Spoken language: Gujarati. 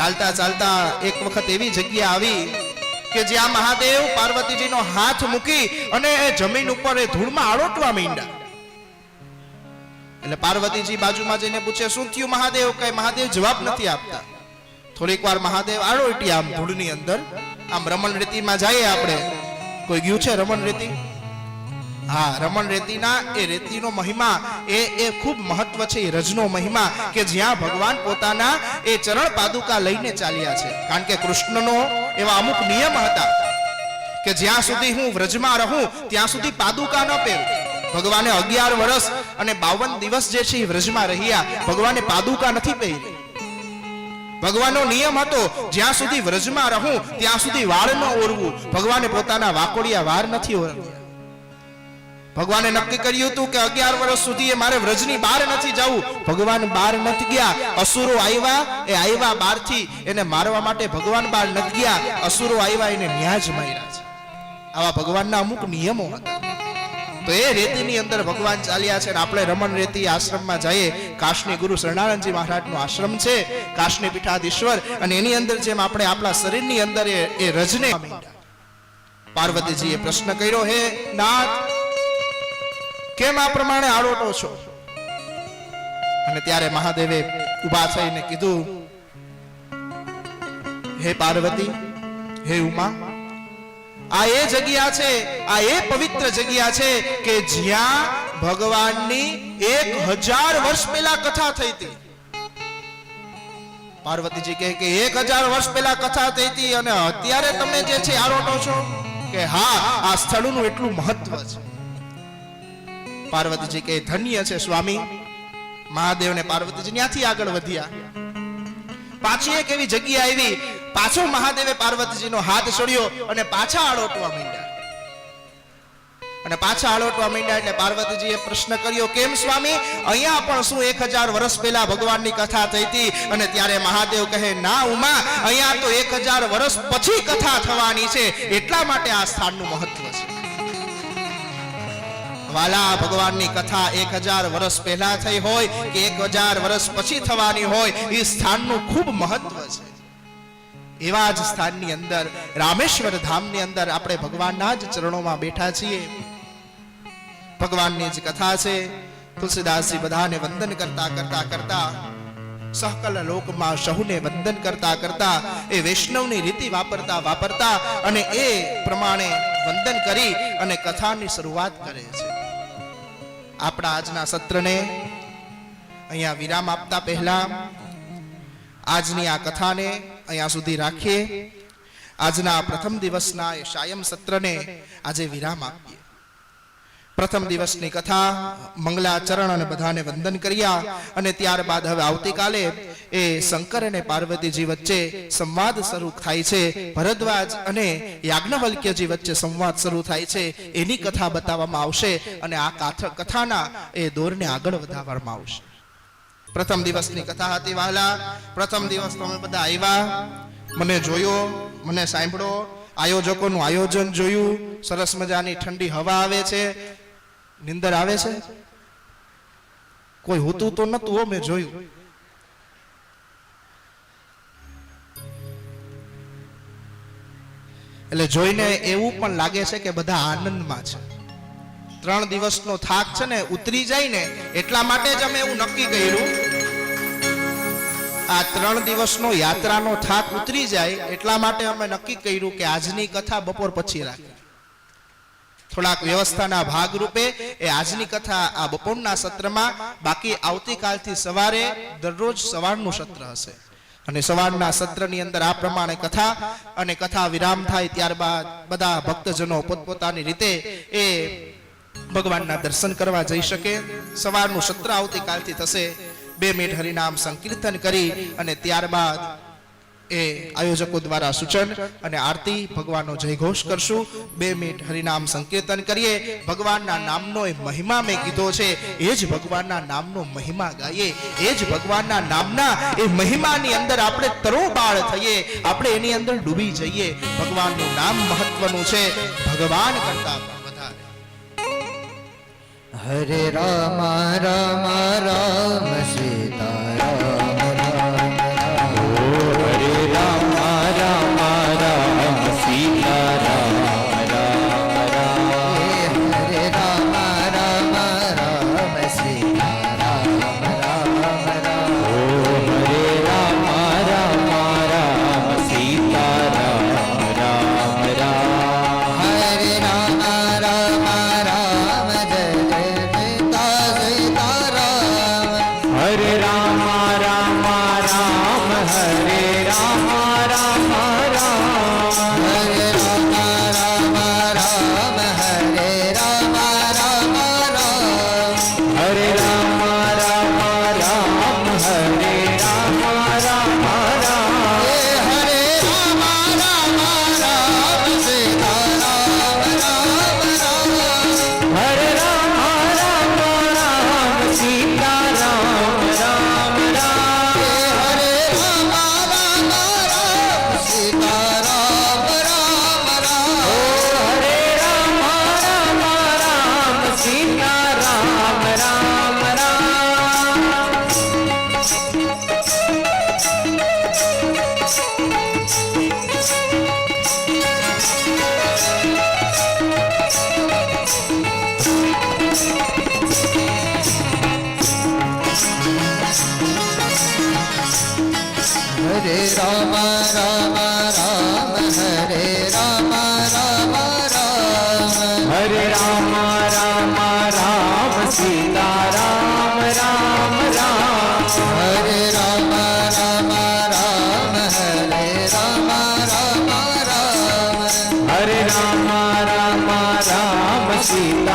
ચાલતા ચાલતા એક વખત એવી જગ્યા આવી કે જ્યાં મહાદેવ પાર્વતીજીનો હાથ મૂકી અને એ જમીન ઉપર એ ધૂળમાં આળોટવા માંડ્યા. એટલે પાર્વતીજી બાજુમાં જઈને પૂછે, શું થયું મહાદેવ? કઈ મહાદેવ જવાબ નથી આપતા. થોડીક વાર મહાદેવ આળોટી આમ ધૂળની અંદર, આમ રમણ રેતીમાં જઈએ આપણે. કોઈ ગયું છે રમણ રેતી? હા, રમણ રેતીના એ રેતીનો મહિમા, એ એ ખૂબ મહત્વ છે, એ રજનો મહિમા, કે જ્યાં ભગવાન પોતાના એ ચરણ પાદુકા લઈને ચાલ્યા છે. કારણ કે કૃષ્ણનો એવા અમુક નિયમ હતા કે જ્યાં સુધી હું વ્રજમાં રહું, ત્યાં સુધી પાદુકા ન પહેરું. ભગવાને અગિયાર વર્ષ અને બાવન દિવસ જે છે એ વ્રજમાં રહ્યા, ભગવાને પાદુકા નથી પહેરી. ભગવાનનો નિયમ હતો, જ્યાં સુધી વ્રજમાં રહું, ત્યાં સુધી વાળ ન ઓરવું. ભગવાને પોતાના વાકોડિયા વાર નથી ઓરવ્યા. ભગવાને નક્કી કર્યું હતું કે અગિયાર વર્ષ સુધી મારે વ્રજની બહાર નથી જવું. ભગવાન બહાર નથી ગયા. અસુરો આવ્યા, એ આવ્યા બહારથી. એને મારવા માટે ભગવાન બહાર નથી ગયા. અસુરો આવ્યા, એને ન્યાજ માર્યા છે. આવા ભગવાનના અમુક નિયમો હતા. તો એ રેતીની અંદર ભગવાન ચાલ્યા છે આપણે રમણ રેતી આશ્રમમાં જઈએ. કાશની ગુરુ શરણાનંદજી મહારાજનો આશ્રમ છે, કાશની પીઠાધીશ્વર. અને એની અંદર જેમ આપણે આપણા શરીરની અંદર એ રજને પાર્વતીજીએ પ્રશ્ન કર્યો, હે નાથ કેમ આ પ્રમાણે આળોટો છો? અને ત્યારે મહાદેવે ઊભા થઈને કીધું, હે પાર્વતી, હે ઉમા, આ એ જગ્યા છે, આ એ પવિત્ર જગ્યા છે કે જ્યાં ભગવાનની એક હજાર વર્ષ પહેલા કથા થઈ હતી. પાર્વતીજી કહે કે એક હજાર વર્ષ પહેલા કથા થઈ હતી અને અત્યારે તમે જે છે આરોટો છો કે હા, આ સ્થળનું એટલું મહત્વ છે. પાર્વતીજી કે ધન્ય છે સ્વામી. મહાદેવ ને પાર્વતીજી ત્યાંથી આગળ વધ્યા. પાછી એક એવી જગ્યા આવી, પાછો મહાદેવે પાર્વતીજીનો હાથ છોડ્યો અને પાછા આળોટવા માંડ્યા. અને પાછા આળોટવા માંડ્યા એટલે પાર્વતીજીએ પ્રશ્ન કર્યો, કેમ સ્વામી? અહીંયા પણ શું એક હજાર વર્ષ પહેલા ભગવાનની કથા થઈ હતી? અને ત્યારે મહાદેવ કહે, ના ઉમા, અહીંયા તો એક હજાર વર્ષ પછી કથા થવાની છે. એટલા માટે આ સ્થાનનું મહત્વ વાલા ભગવાનની કથા એક હજાર વર્ષ પહેલા થઈ હોય કે એક હજાર વર્ષ પછી થવાની હોય, એ સ્થાનનું ખૂબ મહત્વ છે. એવા જ સ્થાનની અંદર, રામેશ્વર ધામની અંદર આપણે ભગવાનના જ ચરણોમાં બેઠા છીએ. ભગવાનની જ કથા છે, તુલસીદાસજી બધાને વંદન કરતા કરતા કરતા, સહકલ લોકમાં સહુને વંદન કરતા કરતા, એ વૈષ્ણવની રીતિ વાપરતા વાપરતા અને એ પ્રમાણે વંદન કરી અને કથાની શરૂઆત કરે છે. આપણા આજના સત્રને અહીંયા વિરામ આપતા પહેલા આજની આ કથાને અહીંયા સુધી રાખીએ. આજના પ્રથમ દિવસના એ શાયમ સત્રને આજે વિરામ આપીએ. પ્રથમ દિવસની કથા, મંગલાચરણ અને બધાને વંદન કર્યા અને ત્યારબાદ હવે આવતીકાલે એ શંકર અને પાર્વતીજી વચ્ચે સંવાદ શરૂ થાય છે. ભરદ્વાજ અને યાજ્ઞવલ્ક્યજી વચ્ચે સંવાદ શરૂ થાય છે. એની કથા બતાવવામાં આવશે અને આ કાથ- કથાના એ દોરને આગળ વધારવામાં આવશે. પ્રથમ દિવસની કથા હતી વહાલા. પ્રથમ દિવસ તમે બધા આવ્યા. મને જોયો, મને સાંભળો. આયોજકોનું આયોજન જોયું. સરસ મજાની ઠંડી હવા આવે છે. નિંદર આવે છે? કોઈ હોતું તો નતું મેં જોયું. એટલે જોઈને એવું પણ લાગે છે કે બધા આનંદમાં છે. ત્રણ દિવસનો થાક છે ને, ઉતરી જાય ને એટલા માટે જ અમે એવું નક્કી કર્યું. આ ત્રણ દિવસનો યાત્રાનો થાક ઉતરી જાય એટલા માટે અમે નક્કી કર્યું કે આજની કથા બપોર પછી રાખી થોડાક વ્યવસ્થાના ભાગરૂપે એ આજની કથા આ બપોરના સત્રમાં બાકી આવતીકાલથી સવારે દરરોજ સવારનું સત્ર હશે. અને સવારના સત્રની અંદર આ પ્રમાણે કથા અને કથા વિરામ થાય ત્યારબાદ બધા ભક્તજનો પોતપોતાની રીતે એ ભગવાનના દર્શન કરવા જઈ શકે. સવારનું સત્ર આવતીકાલથી થશે. બે મિનિટ હરિનામ સંકીર્તન કરી અને ત્યારબાદ એ આયોજકો દ્વારા સૂચન અને આરતી ભગવાનનો જયઘોષ કરશું. બે મિનિટ હરિનામ સંકીર્તન કરીએ. ભગવાનના નામનો એ મહિમા મેં કીધો છે. એ જ ભગવાનના નામનો મહિમા ગાઈએ. એ જ ભગવાનના નામના એ મહિમાની અંદર આપણે તરોબાળ થઈએ. આપણે એની અંદર ડૂબી જઈએ. ભગવાનનું નામ મહત્વનું છે. ભગવાન કરતા હરે રામ રામ રામ. હરે રામ રામ રામ હરે રામ રામ રામ હરે રામ રામ રામ સીતા રામ રામ રામ હરે રામ રામ રામ હરે રામ રામ રામ હરે રામ રામ રામ સીતા